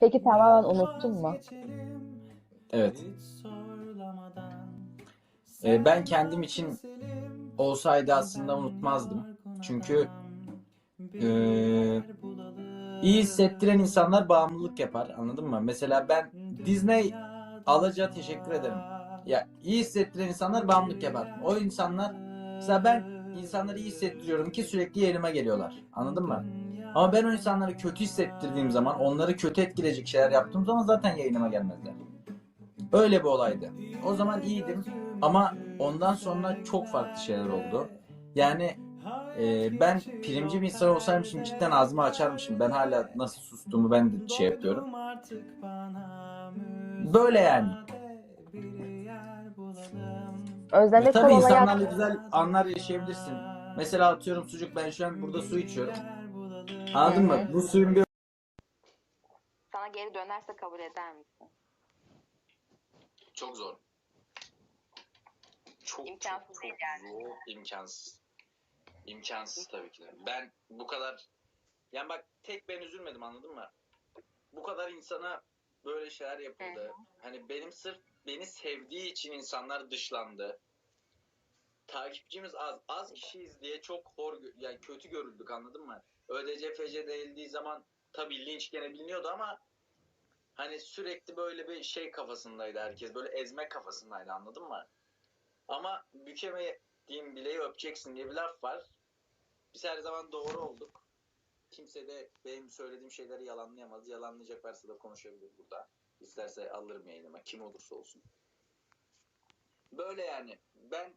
Peki tamamen unuttun mu? Evet. Ee, ben kendim için olsaydı aslında unutmazdım. Çünkü ee, iyi hissettiren insanlar bağımlılık yapar. Anladın mı? Mesela ben Disney alaca teşekkür ederim. Ya iyi hissettiren insanlar bağımlılık yapar. O insanlar mesela ben insanları iyi hissettiriyorum ki sürekli yerime geliyorlar. Anladın mı? Ama ben o insanları kötü hissettirdiğim zaman, onları kötü etkileyecek şeyler yaptığım zaman zaten yayınıma gelmezler. Öyle bir olaydı. O zaman iyiydim ama ondan sonra çok farklı şeyler oldu. Yani e, ben primci bir insan olsaymışım cidden ağzımı açarmışım. Ben hala nasıl sustuğumu ben de şey yapıyorum. Böyle yani. Özlemek Tabii olan insanlarla güzel anlar yaşayabilirsin. Mesela atıyorum sucuk ben şu an burada su içiyorum. Anladın mı? Bu suyun bir Sana geri dönerse kabul eder misin? Çok zor. Çok İmkansız çok, değil çok yani. zor. İmkansız. İmkansız tabii ki de. Ben bu kadar yani bak tek ben üzülmedim anladın mı? Bu kadar insana böyle şeyler yapıldı. Hani benim sırf beni sevdiği için insanlar dışlandı. Takipçimiz az. Az kişiyiz diye çok hor yani kötü görüldük anladın mı? ÖDC FC denildiği zaman tabii linç gene biliniyordu ama hani sürekli böyle bir şey kafasındaydı herkes. Böyle ezme kafasındaydı anladın mı? Ama bükemediğin bileği öpeceksin diye bir laf var. Biz her zaman doğru olduk. Kimse de benim söylediğim şeyleri yalanlayamaz. Yalanlayacak varsa da konuşabilir burada. İsterse alırım yayınıma. Kim olursa olsun. Böyle yani. Ben